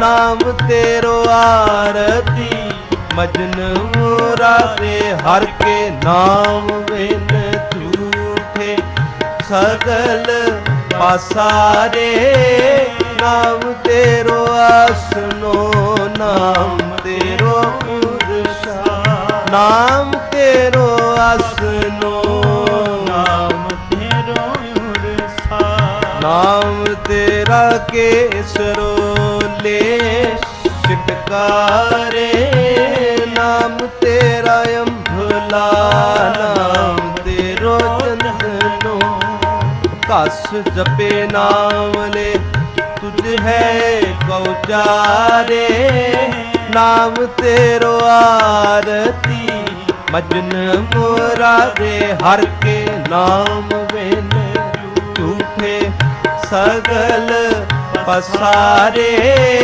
ਨਾਮ ਤੇਰੋ ਆਰਤੀ, ਮਜਨ ਮੁਰਾਦੇ ਹਰ ਕੇ ਨਾਮ ਬਿਨ ਝੂਠੇ। ਸਗਲ ਪਾਸਾਰੇ ਨਾਮ ਤੇਰੋ ਆਸਨੋ ਨਾਮ ਤੇਰੋ ਪੁਰਸ਼ਾ। ਨਾਮ ਤੇਰੋ ਆਸਨੋ ਨਾਮ ਤੇਰਾ ਕੇਸਰੋ ਲੈ ਛਟਕਾਰੇ ਨਾਮ ਤੇਰਾ ਅੰਭਲਾ, ਨਾਮ ਤੇਰੋ ਚੰਦਨੋ ਕਸ ਜਪੇ ਨਾਮ ਲੈ, ਤੁਝ ਹੈ ਕਉਚਾਰੇ। ਨਾਮ ਤੇਰੋ ਆਰਤੀ, ਮਜਨ ਮੁਰਾਦੇ ਹਰ ਕੇ ਨਾਮ ਸਗਲ ਪਸਾਰੇ।